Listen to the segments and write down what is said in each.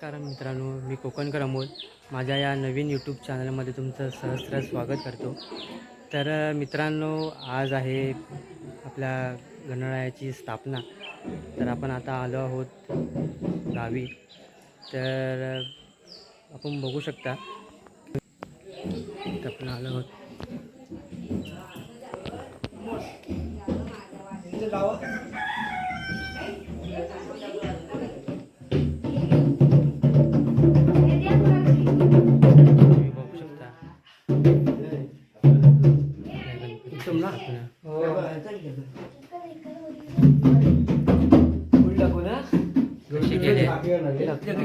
नमस्कार मित्रांनो मी कोकणकर अमोल माझ्या या नवीन यूट्यूब चॅनलमध्ये तुमचं सहस्र स्वागत करतो. तर मित्रांनो आज आहे आपल्या गणरायाची स्थापना. तर आपण आता आलो आहोत गावी. तर आपण बघू शकता. तर आपण आलो आहोत.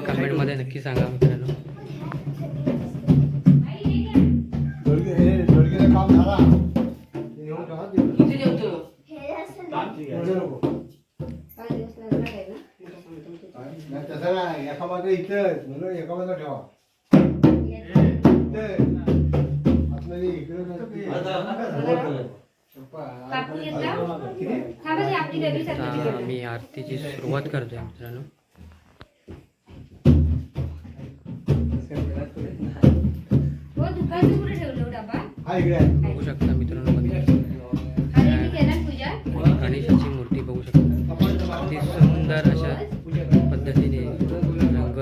कमेंटमध्ये नक्की सांगा मित्रांनो. एका बाजू इथं म्हणून एका बाजूला ठेवा इकडे मी आरतीची सुरुवात करतोय मित्रांनो बघू शकता. मित्रांनो गणेशाची मूर्ती बघू शकता अति सुंदर अशा पद्धतीने रंग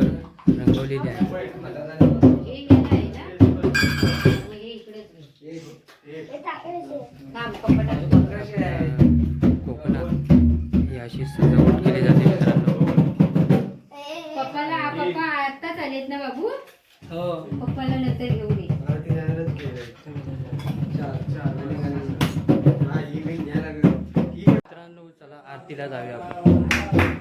रंगवलेली आहे 越大越好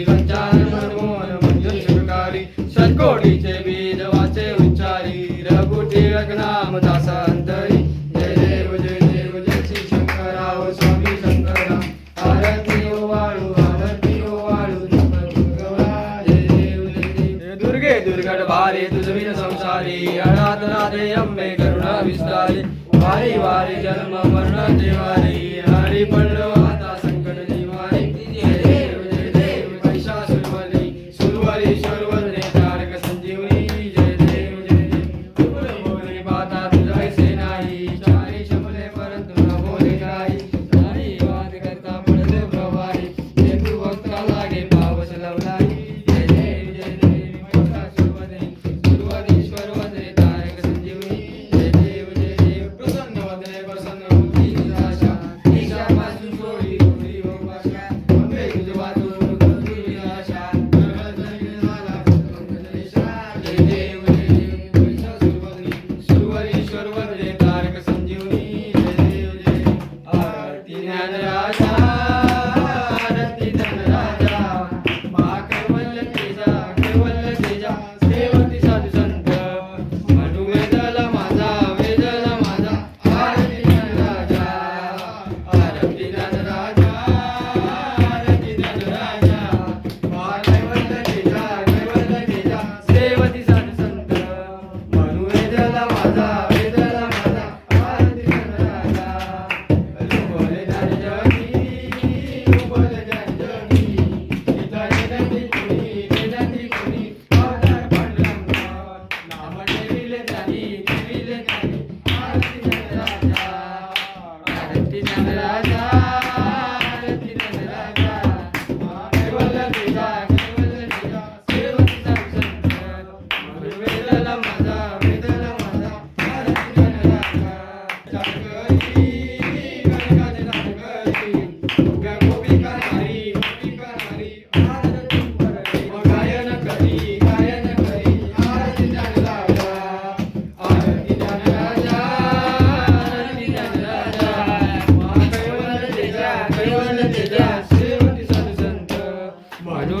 গেলাম আজাদ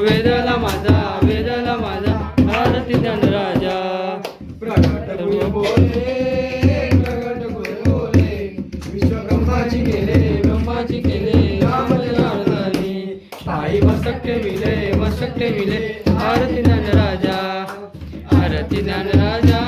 वेदला माझा वेदला माझा भारती ज्ञान राजा. बोले विश्व केले केले मिले वसक्य मिले भारती ज्ञान राजा. आरती ज्ञान राजा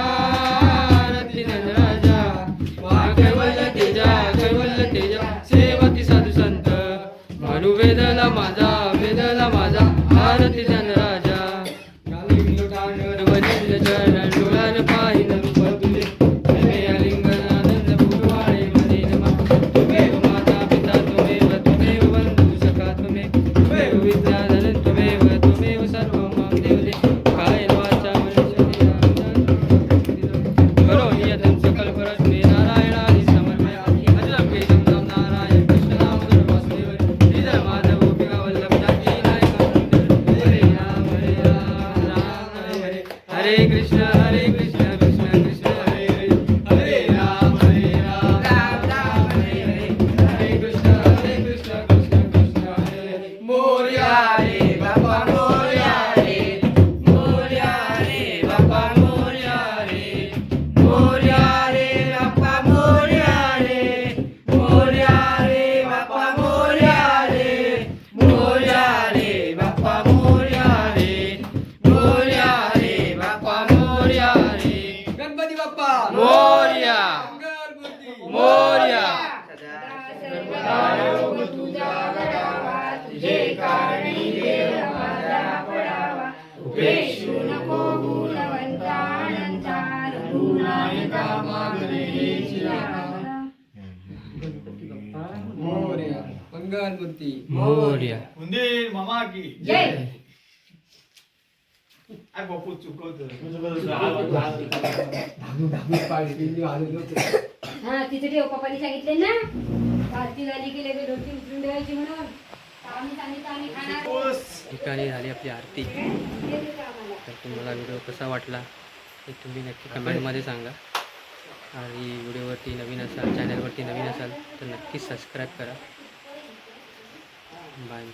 तुझे कारणी देव माझा पडावा उपේक्षू नको गुणवंता अनंता रघुनायका मागणे मोरया मंगलमूर्ती मोरया उंदीर मामा की जय आय बापू चुकवतो हा तिथे ठेव पप्पानी सांगितले ना आरती झाली की लगेच रोटी उचलून ठेवायची म्हणून. आम्ही सांगितलं आम्ही खाणार ठिकाणी झाली आपली आरती. तर तुम्हाला व्हिडिओ कसा वाटला हे तुम्ही नक्की कमेंटमध्ये सांगा. आणि व्हिडिओवरती नवीन असाल चॅनलवरती नवीन असाल तर नक्की सबस्क्राईब करा. बाय